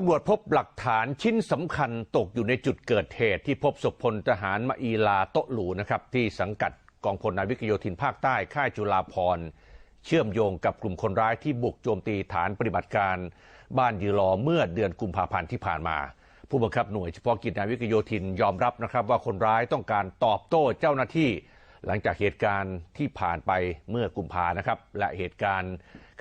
ตำรวจพบหลักฐานชิ้นสำคัญตกอยู่ในจุดเกิดเหตุ ที่พบศพพลทหารมาอีลาโตหลูนะครับที่สังกัดกองพลนาวิกโยธินภาคใต้ค่ายจุฬาพรเชื่อมโยงกับกลุ่มคนร้ายที่บุกโจมตีฐานปฏิบัติการ บ้านยือรอเมื่อเดือนกุมภาพันธ์ที่ผ่านมา ผู้บังคับหน่วยเฉพาะกิจนาวิกโยธินยอมรับนะครับว่าคนร้ายต้องการตอบโต้เจ้าหน้าที่ หลังจากเหตุการณ์ที่ผ่านไปเมื่อกุมภานะครับและเหตุการณ์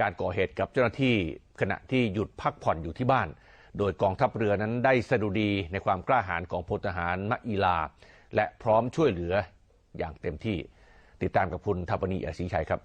การก่อเหตุกับเจ้าหน้าที่ขณะที่หยุดพักผ่อนอยู่ที่บ้าน โดยกองทัพเรือนั้นได้สะดุดีในความกล้าหาญของพลทหารมะอีลา และพร้อมช่วยเหลืออย่างเต็มที่ ติดตามกับคุณทัปนีอศรีชัยครับ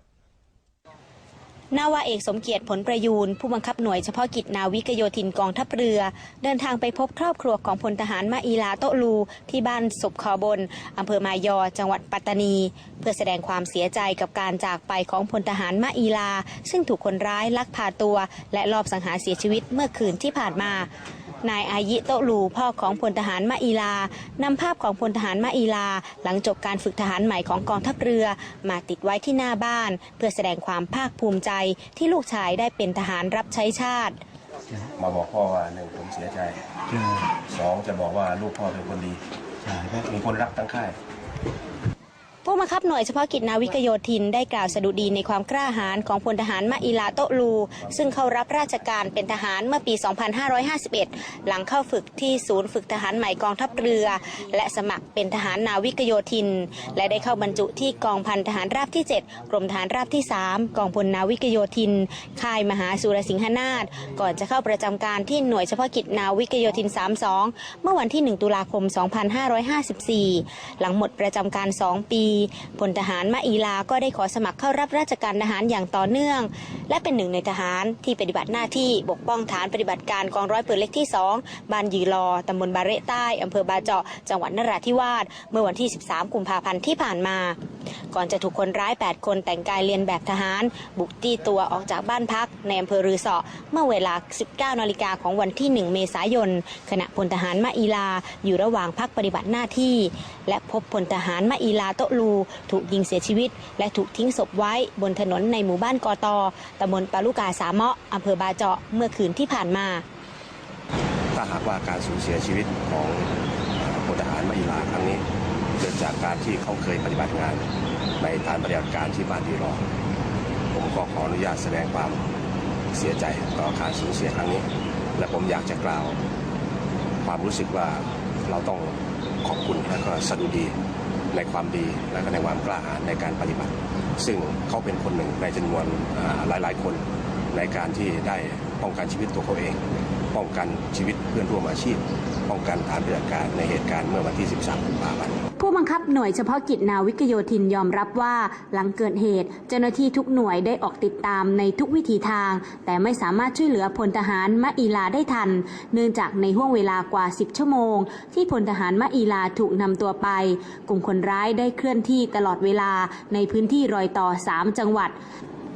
นาวาเอกสมเกียรติผลประยูนผู้บังคับหน่วยเฉพาะกิจนาวิกโยธินกองทัพเรือ เดินทางไปพบครอบครัวของพลทหารมาอีลาโตลู ที่บ้านศพคอบนอำเภอมายอ จังหวัดปัตตานี เพื่อแสดงความเสียใจกับการจากไปของพลทหารมาอีลา ซึ่งถูกคนร้ายลักพาตัว และลอบสังหารเสียชีวิตเมื่อคืนที่ผ่านมา นายอายิโตะลูพ่อของพลทหารมาอีลานำภาพของพลทหารมาอีลา หลังจบการฝึกทหารใหม่ของกองทัพเรือ มาติดไว้ที่หน้าบ้าน เพื่อแสดงความภาคภูมิใจที่ลูกชายได้เป็นทหารรับใช้ชาติมาบอกพ่อว่าหนึ่งผมเสียใจสองจะบอกว่าลูกพ่อเป็นคนดีมีคนรักทั้งค่าย ผู้บังคับหน่วยเฉพาะกิจนาวิกโยธินได้กล่าวสดุดีในความกล้าหาญของพลทหารมะอีลาโตลู ซึ่งเข้ารับราชการเป็นทหารเมื่อปี 2551 หลังเข้าฝึกที่ศูนย์ฝึกทหารใหม่กองทัพเรือ และสมัครเป็นทหารนาวิกโยธิน และได้เข้าบรรจุที่กองพันทหารราบที่ 7 กรมทหารราบที่ 3 กองพลนาวิกโยธิน ค่ายมหาสุรสิงหนาถก่อนจะเข้าประจำการที่หน่วยเฉพาะกิจนาวิกโยธิน 32 เมื่อวันที่ 1 ตุลาคม 2554 หลังหมดประจำการ 2 ปีพลทหารมะอีลาก็ได้ขอสมัครเข้ารับราชการทหารอย่างต่อเนื่อง และเป็นหนึ่งในทหารที่ปฏิบัติหน้าที่ปกป้องฐานปฏิบัติการกองร้อยปืนเล็กที่ 2 บ้านยีรอตำบลบาเรใต้อำเภอบาเจาะ จังหวัดนราธิวาสเมื่อวันที่ 13 กุมภาพันธ์ที่ผ่านมา ก่อนจะถูกคนร้าย 8 คนแต่งกายเรียนแบบทหาร บุกตีตัวออกจากบ้านพัก ในอำเภอรือเสาะเมื่อเวลา 19 นาฬิกาของวันที่ 1 เมษายน ขณะพลทหารมะอีลา อยู่ระหว่างพักปฏิบัติหน้าที่ และพบพลทหารมะอีลาโตลู ถูกยิงเสียชีวิต และถูกทิ้งศพไว้บนถนนในหมู่บ้านกอตอตำบลปาลุกาสามะอำเภอบาเจาะเมื่อคืนที่ผ่านมาถ้าหากว่าการสูญเสียชีวิตของพลทหารมาอีลาครั้งนี้ เกิดจากการที่เขาเคยปฏิบัติงาน ในฐานปฏิบัติการที่บ้านดีรอผมก็ขออนุญาตแสดงความเสียใจต่อการสูญเสียครั้งนี้ และผมอยากจะกล่าว ความรู้สึกว่าเราต้องขอบคุณและก็สดุดีในความดีและก็ในความกล้าหาญในการปฏิบัติ ซึ่งเขาเป็นคนหนึ่งในจำนวนอ่าหลาย ๆ คนในการที่ได้ป้องกันชีวิตตัวเขาเอง ป้องกันชีวิตเพื่อนร่วมอาชีพ ป้องกันฐานปฏิบัติการในเหตุการณ์เมื่อวันที่ 13 กุมภาพันธ์ ผู้บังคับหน่วยเฉพาะกิจนาวิกโยธินยอมรับว่า หลังเกิดเหตุ เจ้าหน้าที่ทุกหน่วยได้ออกติดตามในทุกวิถีทาง แต่ไม่สามารถช่วยเหลือพลทหารมะอีลาได้ทัน เนื่องจากในห่วงเวลากว่า 10 ชั่วโมง ที่พลทหารมะอีลาถูกนำตัวไป กลุ่มคนร้ายได้เคลื่อนที่ตลอดเวลาในพื้นที่รอยต่อ 3 จังหวัด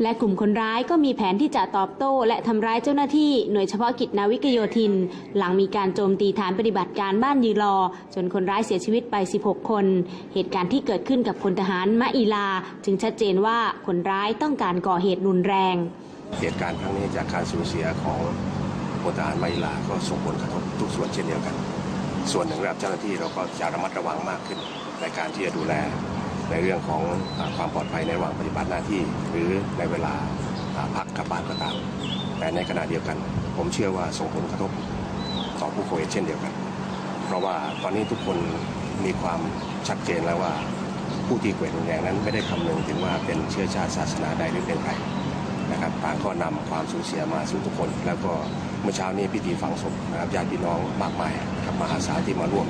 และกลุ่มคนร้ายก็มีแผนที่จะตอบโต้ และทำร้ายเจ้าหน้าที่หน่วยเฉพาะกิจนาวิกโยธิน หลังมีการโจมตีฐานปฏิบัติการบ้านยีรอ จนคนร้ายเสียชีวิตไป 16 คน เหตุการณ์ที่เกิดขึ้นกับพลทหารมะอีลา จึงชัดเจนว่าคนร้ายต้องการก่อเหตุรุนแรง เหตุการณ์ครั้งนี้จากการสูญเสียของพลทหารมาอิลาก็ส่งผลกระทบทุกส่วนเช่นเดียวกัน ส่วนหนึ่งระดับเจ้าหน้าที่เราก็จะระมัดระวังมากขึ้นในการที่จะดูแล ในเรื่องของความปลอดภัยในระหว่างปฏิบัติหน้าที่ หรือในเวลาพักกลับบ้านก็ตาม แต่ในขณะเดียวกัน ผมเชื่อว่าส่งผลกระทบต่อผู้ก่เหตุเช่นเดียวกัน เพราะว่าตอนนี้ทุกคนมีความชัดเจนแล้วว่าผู้ที่เกิดรุนแรงนั้นไม่ได้คำนึงถึงว่าเป็นเชื้อชาติศาสนาใดหรือเป็นใครนะครับต่างก็นำความสูญเสียมาสู่ทุกคน แล้วก็เมื่อเช้านี้พิธีฝังศพนะครับญาติพี่น้องมากมายครับมหาศาลที่มาร่วม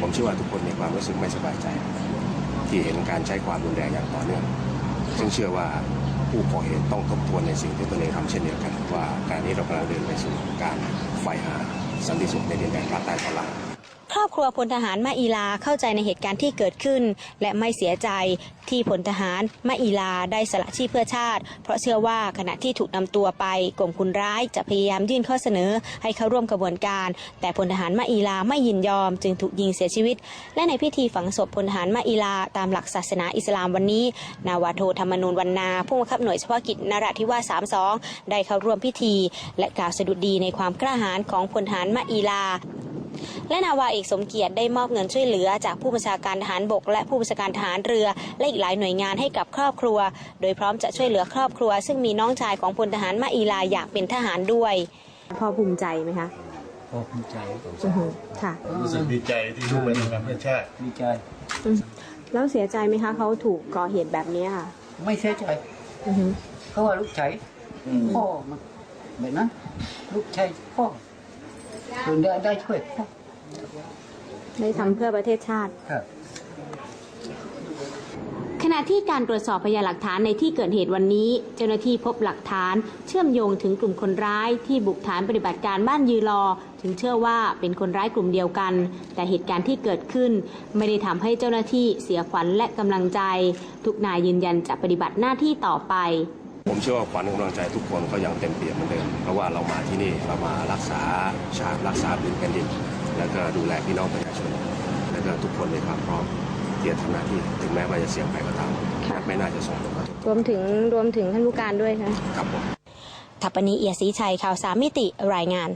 ผมเชื่อว่าทุกคนมีความรู้สึกไม่สบายใจ ที่เห็นการใช้ความรุนแรงอย่างต่อเนื่องซึ่งเชื่อว่าผู้ก่อเหตุต้องทบทวนในสิ่งที่ตนเองทำเช่นเดียวกัน ว่าการนี้เรากำลังเดินไปสู่การไฟหาสันติสุขในดินแดนภาคใต้ตอนหลัง ครอบครัวพลทหารมาอีลาเข้าใจในเหตุการณ์ที่เกิดขึ้น และไม่เสียใจที่พลทหารมาอีลาได้สละชีพเพื่อชาติ เพราะเชื่อว่าขณะที่ถูกนำตัวไปกลุ่มคนร้ายจะพยายามยื่นข้อเสนอให้เข้าร่วมกระบวนการ แต่พลทหารมาอีลาไม่ยินยอม จึงถูกยิงเสียชีวิต และในพิธีฝังศพพลทหารมาอีลาตามหลักศาสนาอิสลามวันนี้ นาวาโทธรรมนูญวันนา ผู้บังคับหน่วยเฉพาะกิจนราธิวาส32 ได้เข้าร่วมพิธี และกล่าวสดุดีในความกล้าหาญของพลทหารมาอีลา และนาวาเอกสมเกียรติได้มอบเงินช่วยเหลือจากผู้บัญชาการทหารบก และผู้บัญชาการทหารเรือ และอีกหลายหน่วยงานให้กับครอบครัว โดยพร้อมจะช่วยเหลือครอบครัว ซึ่งมีน้องชายของพลทหารมาอีลาอยากเป็นทหารด้วยพอภูมิใจไหมคะพอภูมิใจค่ะรู้สึกดีใจที่ลูกเป็นทำเพื่อชาติดีใจแล้วเสียใจไหมคะเขาถูกก่อเหตุแบบนี้ค่ะ ไม่เสียใจเขาว่าลูกชายพ่อมันแบบนั้นลูกชายพ่อคุณ ได้ได้ช่วยพ่อได้ทำเพื่อประเทศชาติ ครับ ขณะที่การตรวจสอบพยานหลักฐานในที่เกิดเหตุวันนี้ เจ้าหน้าที่พบหลักฐานเชื่อมโยงถึงกลุ่มคนร้ายที่บุกฐานปฏิบัติการบ้านยือรอ ถึงเชื่อว่าเป็นคนร้ายกลุ่มเดียวกัน แต่เหตุการณ์ที่เกิดขึ้น ไม่ได้ทำให้เจ้าหน้าที่เสียขวัญและกำลังใจ ทุกนายยืนยันจะปฏิบัติหน้าที่ต่อไป ผมเชื่อว่าขวัญกำลังใจทุกคนก็ยังเต็มเปี่ยมเหมือนเดิมเพราะว่าเรามาที่นี่เรามารักษาชาติรักษาพื้นแผ่นดินแล้วก็ดูแลพี่น้องประชาชนแล้วก็ทุกคนมีความพร้อมที่จะทำหน้าที่ถึงแม้ว่าจะเสี่ยงไปก็ตามไม่น่าจะส่งผลกระทบรวมถึงรวมถึงท่านผู้การด้วยค่ะครับผมทัปปนีเอียศรีชัยข่าวสามมิติรายงาน